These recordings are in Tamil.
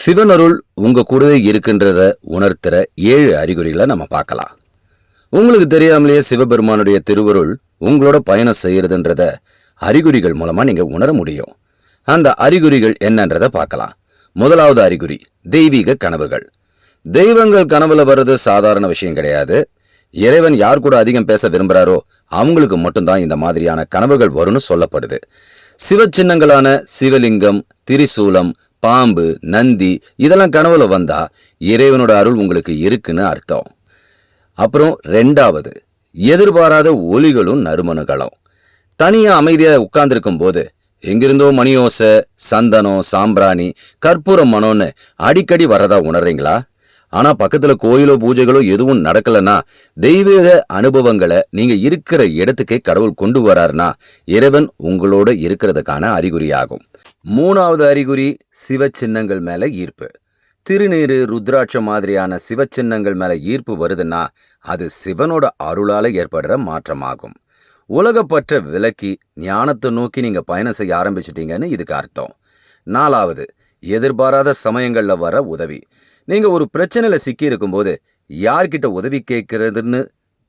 சிவனருள் உங்க கூடவே இருக்கின்றத உணர்த்துற ஏழு அறிகுறிகளை நம்ம பார்க்கலாம். உங்களுக்கு தெரியாமலேயே சிவபெருமானுடைய திருவருள் உங்களோட பயணம் செய்யறதுன்றத அறிகுறிகள் மூலமா நீங்க உணர முடியும். அந்த அறிகுறிகள் என்னன்றத பார்க்கலாம். முதலாவது அறிகுறி தெய்வீக கனவுகள். தெய்வங்கள் கனவுல வர்றது சாதாரண விஷயம் கிடையாது. இறைவன் யார் கூட அதிகம் பேச விரும்புறாரோ அவங்களுக்கு மட்டும்தான் இந்த மாதிரியான கனவுகள் வரும்னு சொல்லப்படுது. சிவ சின்னங்களான சிவலிங்கம் திரிசூலம் பாம்பு நந்தி இதெல்லாம் கனவுல வந்தா இறைவனோட அருள் உங்களுக்கு இருக்குன்னு அர்த்தம். அப்புறம் ரெண்டாவது எதிர்பாராத ஒலிகளும் நறுமணங்களும். தனியா அமைதியா உட்கார்ந்துருக்கும் போது எங்கிருந்தோ மணியோசை சந்தனம் சாம்பிராணி கற்பூரம் மனோன்னு அடிக்கடி வரதா உணர்றீங்களா? ஆனா பக்கத்துல கோயிலோ பூஜைகளோ எதுவும் நடக்கலன்னா தெய்வீக அனுபவங்களை நீங்க இருக்கிற இடத்துக்கே கடவுள் கொண்டு வராருனா இறைவன் உங்களோட இருக்கிறதுக்கான அறிகுறியாகும். மூணாவது அறிகுறி சிவ சின்னங்கள் மேல ஈர்ப்பு. திருநீரு ருத்ராட்சம் மாதிரியான சிவ சின்னங்கள் மேல ஈர்ப்பு வருதுன்னா அது சிவனோட அருளால ஏற்படுற மாற்றமாகும். உலகப்பற்ற விலக்கி ஞானத்தை நோக்கி நீங்க பயணம் செய்ய ஆரம்பிச்சிட்டீங்கன்னு இதுக்கு அர்த்தம். நாலாவது எதிர்பாராத சமயங்களில் வர உதவி. நீங்கள் ஒரு பிரச்சனையில சிக்கி இருக்கும்போது யார்கிட்ட உதவி கேட்கறதுன்னு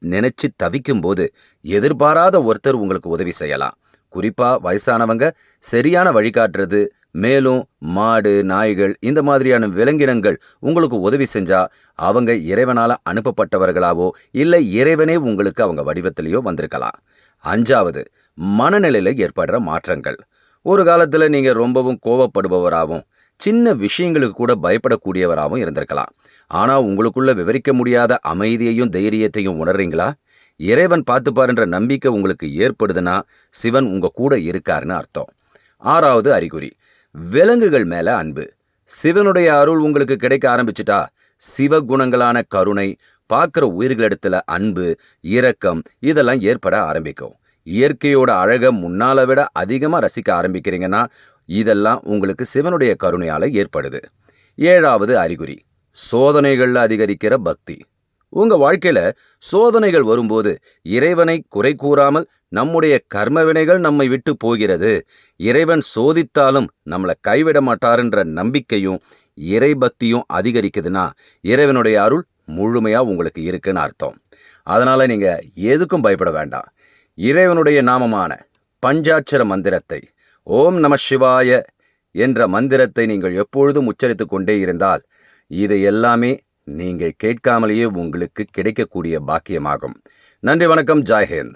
நினைச்சு தவிக்கும்போது எதிர்பாராத ஒருத்தர் உங்களுக்கு உதவி செய்யலாம். குறிப்பா வயசானவங்க சரியான வழிகாட்டுறது மேலும் மாடு நாய்கள் இந்த மாதிரியான விலங்கினங்கள் உங்களுக்கு உதவி செஞ்சால் அவங்க இறைவனால அனுப்பப்பட்டவர்களாவோ இல்லை இறைவனே உங்களுக்கு அவங்க வடிவத்திலேயோ வந்திருக்கலாம். அஞ்சாவது மனநிலையில ஏற்படுற மாற்றங்கள். ஒரு காலத்துல நீங்க ரொம்பவும் கோவப்படுபவராகவும் சின்ன விஷயங்களுக்கு கூட பயப்படக்கூடியவராகவும் இருந்திருக்கலாம். ஆனா உங்களுக்குள்ள விவரிக்க முடியாத அமைதியையும் தைரியத்தையும் உணர்றீங்களா? இறைவன் பார்த்துப்பாருன்ற நம்பிக்கை உங்களுக்கு ஏற்படுதுன்னா சிவன் உங்க கூட இருக்காருன்னு அர்த்தம். ஆறாவது அறிகுறி விலங்குகள் மேல அன்பு. சிவனுடைய அருள் உங்களுக்கு கிடைக்க ஆரம்பிச்சிட்டா சிவ குணங்களான கருணை பார்க்குற உயிர்களிடத்துல அன்பு இரக்கம் இதெல்லாம் ஏற்பட ஆரம்பிக்கும். இயற்கையோட அழகை முன்னால விட அதிகமாக ரசிக்க ஆரம்பிக்கிறீங்கன்னா இதெல்லாம் உங்களுக்கு சிவனுடைய கருணையால ஏற்படுது. ஏழாவது அறிகுறி சோதனைகள்ல அதிகரிக்கிற பக்தி. உங்க வாழ்க்கையில சோதனைகள் வரும்போது இறைவனை குறை கூறாமல் நம்முடைய கர்ம வினைகள் நம்மை விட்டு போகிறது. இறைவன் சோதித்தாலும் நம்மளை கைவிட மாட்டாருன்ற நம்பிக்கையும் இறை பக்தியும் அதிகரிக்குதுன்னா இறைவனுடைய அருள் முழுமையா உங்களுக்கு இருக்குன்னு அர்த்தம். அதனால நீங்க எதுக்கும் பயப்பட வேண்டாம். இறைவனுடைய நாமமான பஞ்சாட்சர மந்திரத்தை ஓம் நம சிவாய என்ற மந்திரத்தை நீங்கள் எப்பொழுதும் உச்சரித்துக் கொண்டே இருந்தால் இது எல்லாமே நீங்கள் கேட்காமலேயே உங்களுக்கு கிடைக்கக்கூடிய பாக்கியமாகும். நன்றி வணக்கம். ஜாய்ஹேந்த்